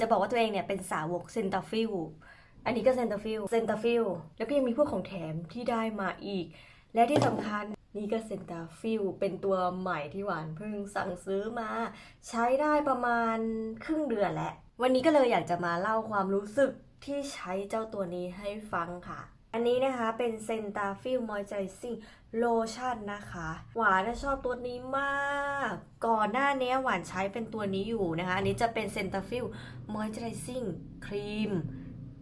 จะบอกว่าตัวเองเนี่ยเป็นสาวกเซนตาฟิลอันนี้ก็เซนตาฟิลเซนตาฟิลแล้วก็ยังมีพวกของแถมที่ได้มาอีก และที่สำคัญนี่ก็เซนตาฟิลเป็นตัวใหม่ที่หวานเพิ่งสั่งซื้อมา ใช้ได้ประมาณครึ่งเดือนแล้ววันนี้ก็เลยอยากจะมาเล่าความรู้สึกที่ใช้เจ้าตัวนี้ให้ฟังค่ะ อันนี้นะคะเป็นเซนตาฟิลมอยเจอร์ซิ่งโลชั่นนะคะ หวานชอบตัวนี้มาก ก่อนหน้านี้หวานใช้เป็นตัวนี้อยู่นะคะ อันนี้จะเป็นเซนตาฟิลมอยเจอร์ซิ่งครีม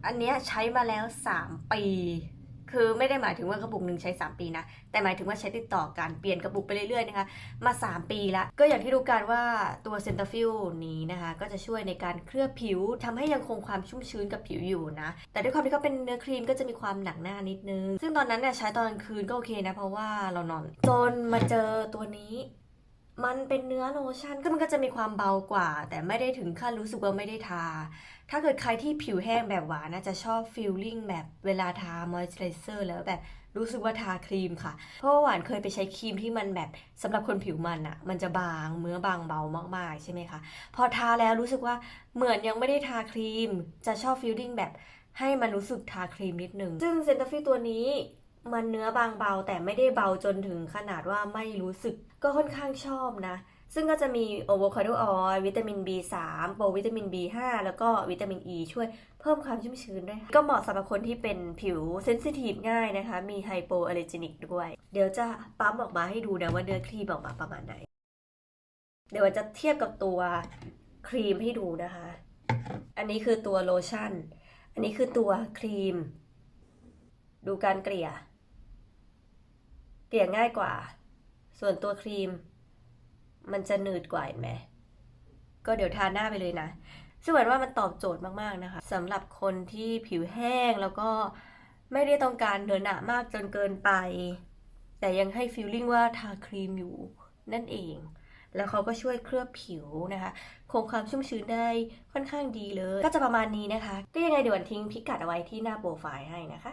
อันนี้ใช้มาแล้ว 3 ปี คือไม่ได้หมายถึงว่ากระปุกหนึ่งใช้ 3 ปีนะ แต่หมายถึงว่าใช้ติดต่อกันเปลี่ยนกระปุกไปเรื่อยๆนะคะ มา 3 ปีละ ก็อย่างที่รู้กันว่าตัวเซนเตาฟิลนี้นะคะ ก็จะช่วยในการเคลือบผิวทำให้ยังคงความชุ่มชื้นกับผิวอยู่นะ แต่ด้วยความที่เขาเป็นเนื้อครีมก็จะมีความหนักหน้านิดนึง ซึ่งตอนนั้นเนี่ยใช้ตอนกลางคืนก็โอเคนะ เพราะว่าเรานอน จนมาเจอตัวนี้ มันเป็นเนื้อโลชั่นก็มันก็จะมีความเบากว่า แต่ไม่ได้ถึงขั้นรู้สึกว่าไม่ได้ทา ถ้าเกิดใครที่ผิวแห้งแบบหวานน่าจะชอบฟีลลิ่งแบบเวลาทามอยส์เจอร์เซอร์แล้วแบบรู้สึกว่าทาครีมค่ะ เพราะว่าหวานเคยไปใช้ครีมที่มันแบบสำหรับคนผิวมันอะมันจะบางเนื้อบางเบามากๆใช่ไหมคะ พอทาแล้วรู้สึกว่าเหมือนยังไม่ได้ทาครีม จะชอบฟีลลิ่งแบบให้มันรู้สึกทาครีมนิดนึง ซึ่งเซนตาฟิตัวนี้ มันเนื้อบางเบาแต่ไม่ได้เบาจนถึงขนาดว่าไม่รู้สึกก็ค่อนข้างชอบนะ ซึ่งก็จะมีโอโวคาโดออยล์วิตามิน B3 โปรวิตามิน B5 แล้วก็วิตามิน E ช่วยเพิ่มความชุ่มชื้นด้วย ก็เหมาะสำหรับคนที่เป็นผิวเซนซิทีฟง่ายนะคะ มีไฮโปอ l ลเลอร์จินิกด้วย เดี๋ยวจะปั๊มออกมาให้ดูนะว่าเนื้อครีมออกมาประมาณไหน เดี๋ยวจะเทียบกับตัวครีมให้ดูนะคะ อันนี้คือตัวโลชั่น อันนี้คือตัวครีม ดูการเกลี่ย ลี่ยง่ายกว่า ส่วนตัวครีม มันจะหนืดกว่าเห็นไหม ก็เดี๋ยวทาหน้าไปเลยนะซึ่งหมายว่ามันตอบโจทย์มากๆนะคะสำหรับคนที่ผิวแห้งแล้วก็ไม่ได้ต้องการเนื้อหนามากจนเกินไป แต่ยังให้ฟีลลิ่งว่าทาครีมอยู่นั่นเอง แล้วเขาก็ช่วยเคลือบผิวนะคะคงความชุ่มชื้นได้ค่อนข้างดีเลย ก็จะประมาณนี้นะคะ ก็ยังไงเดี๋ยววันทิ้งพิกัดเอาไว้ที่หน้าโปรไฟล์ให้นะคะ